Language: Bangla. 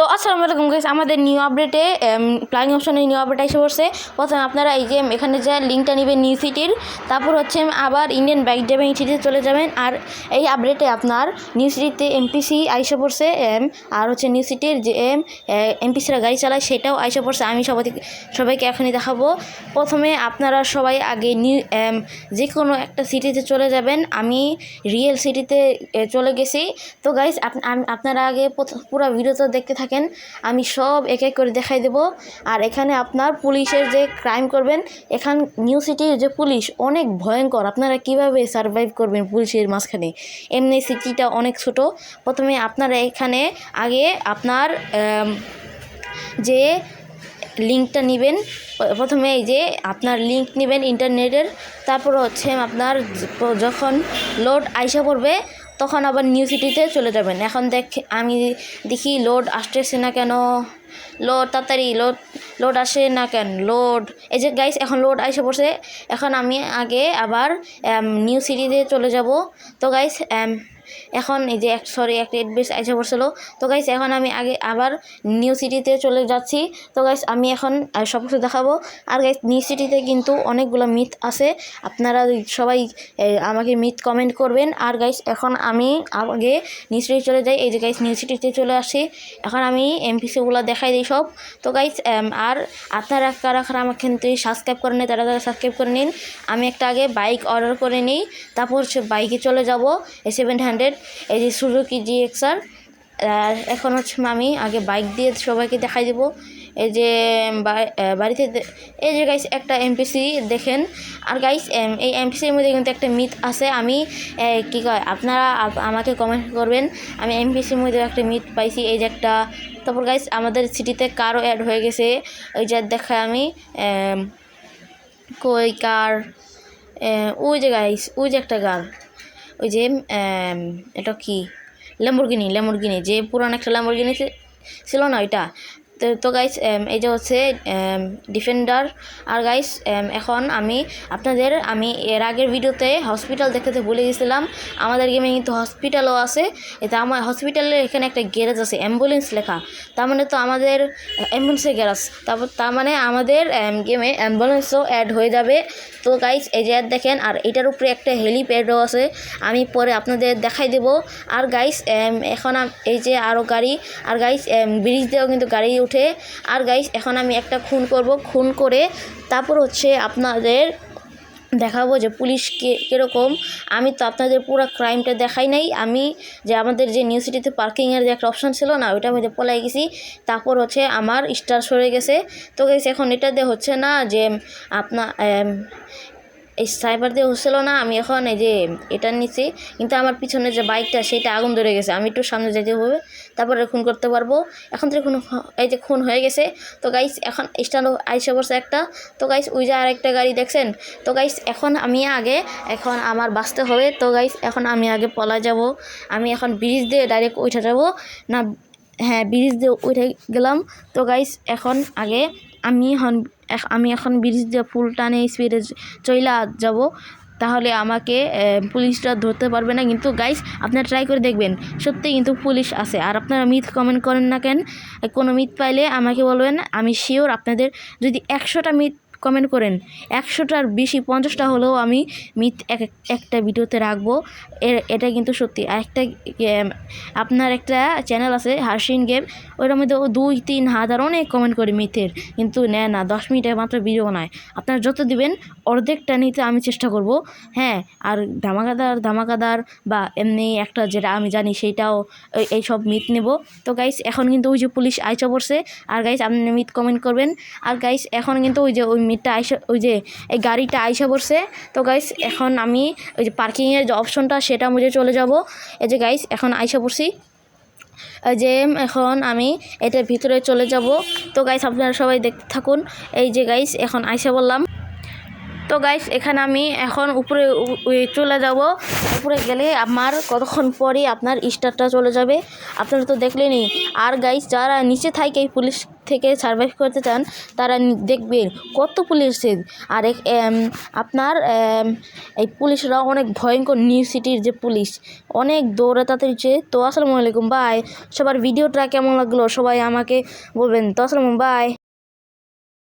তো আসসালামু আলাইকুম গাইস আমাদের নিউ আপডেটে প্লাগিং অপশনে নিউ আপডেট এসে পড়ছে। প্রথমে আপনারা এই যে, এখানে যে লিঙ্কটা নেবেন নিউ সিটির তারপর হচ্ছে আবার ইন্ডিয়ান বাইক যাবেন সিটিতে চলে যাবেন। আর এই আপডেটে আপনার নিউ সিটিতে এমপিসি আইসে পড়ছে এম আর হচ্ছে নিউ সিটির যে এম এমপিসিরা গাড়ি চালায়, সেটাও আইসে পড়ছে। আমি সবাই সবাইকে এখনই দেখাবো। প্রথমে আপনারা সবাই আগে নিউ যে কোনো একটা সিটিতে চলে যাবেন। আমি রিয়েল সিটিতে চলে গেছি। তো গাইস আপনারা আগে পুরো ভিডিওটা দেখতে থাকেন আমি সব এক এক করে দেখাই দেব। আর এখানে আপনার পুলিশের যে ক্রাইম করবেন, এখান নিউ সিটির যে পুলিশ, অনেক ভয়ঙ্কর। আপনারা কীভাবে সারভাইভ করবেন পুলিশের মাঝখানে? এমনি সিটিটা অনেক ছোট। প্রথমে আপনারা এখানে আগে আপনার যে লিঙ্কটা নেবেন, প্রথমে এই যে আপনার লিঙ্ক নেবেন ইন্টারনেটের তারপর হচ্ছে আপনার যখন লোড আইসা পড়বে তখন আবার নিউ সিটিতে চলে যাবেন। এখন দেখ, আমি দেখি লোড আসতেছে না কেন? লোড তাড়াতাড়ি লোড লোড আসে না কেন? লোড এই যে গাইস এখন লোড আইসে পড়ছে। এখন আমি আগে আবার নিউ সিটিতে চলে যাব। তো গাইস এখন এই যে এক সরি একটা এডবেস আইসা পড়ছিল। তো গাইস এখন আমি আগে আবার নিউ সিটিতে চলে যাচ্ছি। তো গাইস আমি এখন সব কিছু দেখাবো। আর গাইস নিউ সিটিতে কিন্তু অনেকগুলো মিথ আছে। আপনারা সবাই আমাকে মিথ কমেন্ট করবেন। আর গাইস এখন আমি আগে নিউ সিটি চলে যাই। এই যে গাইস নিউ সিটিতে চলে আসি এখন আমি এমপিসিগুলো দেখাই দিই সব। তো গাইস আর আপনারা কারা কারা আমার কিন্তু সাবস্ক্রাইব করে নিন তারা তারা সাবস্ক্রাইব করে নিন। আমি একটা আগে বাইক অর্ডার করে নিই। তারপর বাইকে চলে যাব। এই সেভেন এই যে সুজুকি জি এক্সার আর এখন হচ্ছে আমি আগে বাইক দিয়ে সবাইকে দেখাই দেবো। এই যে বাড়িতে এই যে গাইস একটা এমপিসি দেখেন। আর গাইস এই এমপিসির মধ্যে কিন্তু একটা মিথ আছে। আমি কি কয়, আপনারা আমাকে কমেন্ট করবেন। আমি এমপিসির মধ্যে একটা মিথ পাইছি, এই যে একটা। তারপর গাইস আমাদের সিটিতে কারও অ্যাড হয়ে গেছে। ওই যে দেখায় আমি কই কার ওই যে গাইস ওই যে একটা গার ওই যে এটা কি? ল্যাম্বরগিনি ল্যাম্বরগিনি যে পুরান একটা ল্যাম্বরগিনি ছিল না ওইটা? তো গাইস এই যে হচ্ছে ডিফেন্ডার আর গাইস এখন আমি আপনাদের, আমি এর আগের ভিডিওতে হসপিটাল দেখাতে ভুলে গেছিলাম। আমাদের গেমে কিন্তু হসপিটালও আছে। এটা আমার হসপিটালের এখানে একটা গ্যারেজ আছে অ্যাম্বুলেন্স লেখা। তার মানে তো আমাদের অ্যাম্বুলেন্সের গ্যারেজ তারপর, তার মানে আমাদের গেমে অ্যাম্বুলেন্সও অ্যাড হয়ে যাবে। তো গাইস এই যে দেখেন, আর এটার উপরে একটা হেলিপ্যাডও আছে। আমি পরে আপনাদের দেখাই দেব। আর গাইস এখন এই যে আরও গাড়ি। আর গাইস ব্রিজ দিয়েও কিন্তু গাড়ি উঠে। আর গাইস এখন আমি একটা খুন করব। খুন করে তারপর হচ্ছে আপনাদের দেখাবো যে পুলিশ কে, কীরকম। আমি তো আপনাদের পুরো ক্রাইমটা দেখাই নাই। আমি যে আমাদের যে নিউ সিটিতে পার্কিংয়ের যে একটা অপশান ছিল না, ওইটার মধ্যে পলাই গেছি। তারপর হচ্ছে আমার স্টার সরে গেছে। তো গেছে এখন এটা দিয়ে হচ্ছে না যে আপনার এই সাইবার দিয়ে হচ্ছিল না, আমি এখন এই যে এটা নিচ্ছি কিন্তু আমার পিছনে যে বাইকটা সেটা আগুন ধরে গেছে। আমি একটু সামনে যেতে হবে, তারপরে খুন করতে পারব। এখন তো খুন এই যে খুন হয়ে গেছে। তো গাইস এখন স্ট্যান্ড আইসে পড়ছে একটা। তো গাইস ওই যে আরেকটা গাড়ি দেখছেন? তো গাইস এখন আমি আগে, এখন আমার বাঁচতে হবে। তো গাইস এখন আমি আগে পলা যাব। আমি এখন ব্রিজ দিয়ে ডাইরেক্ট উঠে যাব। না হ্যাঁ ব্রিজ দিয়ে উঠে গেলাম। তো গাইস এখন আগে আমি এখন আমি এখন ব্রিজ দিয়ে ফুল টানে স্পিডে চইলা যাব, তাহলে আমাকে পুলিশরা ধরতে পারবে না। কিন্তু গাইস আপনারা ট্রাই করে দেখবেন, সত্যি কিন্তু পুলিশ আছে। আর আপনারা মিথ কমেন্ট করেন না কেন? কোনো মিথ পাইলে আমাকে বলবেন, আমি শিওর আপনাদের যদি একশোটা মিথ কমেন্ট করেন, একশোটার বেশি পঞ্চাশটা হলেও আমি মিথ এক এক- একটা ভিডিওতে রাখব। এটা কিন্তু সত্যি। একটা আপনার একটা চ্যানেল আছে, হার্সিন গেম, ওইটার মধ্যে দুই, তিন, হাজার অনেক কমেন্ট করে মিথের, কিন্তু নেয় না, দশ মিনিটের মাত্র ভিডিও বানায়। আপনারা যত দিবেন, অর্ধেকটা নিতে আমি চেষ্টা করব। হ্যাঁ আর ধামাকাদার ধামাকাদার বা এমনি একটা যেটা আমি জানি সেইটাও এই- সব মিথ নেব। তো গাইস এখন কিন্তু ওই যে পুলিশ আইসা পড়ছে। আর গাইস আপনি মিথ কমেন্ট করবেন। আর গাইস এখন কিন্তু ওই যে ওই মিথটা আইসা, ওই যে এই গাড়িটা আইসা পড়ছে। তো গাইস এখন আমি ওই যে পার্কিংয়ের যে অপশনটা সেটা বুঝে চলে যাব। এই যে গাইস এখন আইসা পড়ছি। যে এখন আমি এটার ভিতরে চলে যাব। তো গাইস আপনারা সবাই দেখতে থাকুন। এই যে গাইস এখন আইসা বললাম তো গাইস এখানে আমি এখন উপরে চলে যাব। উপরে গেলে আমার কতক্ষণ পরে আপনার স্টারটা চলে যাবে? আপনারা তো দেখলেনই। আর গাইস যারা নিচে থাকে এই পুলিশ থেকে সার্ভাইভ করতে চান, তারা দেখবেন কত পুলিশের আর এক- আপনার এই পুলিশরা অনেক ভয়ঙ্কর নিউ সিটির যে পুলিশ, অনেক দৌড়ে তাড়াতাড়ি তো আসসালামু আলাইকুম বাই সবার ভিডিওটা কেমন লাগল সবাই আমাকে বলবেন। তো আসসালামু বাই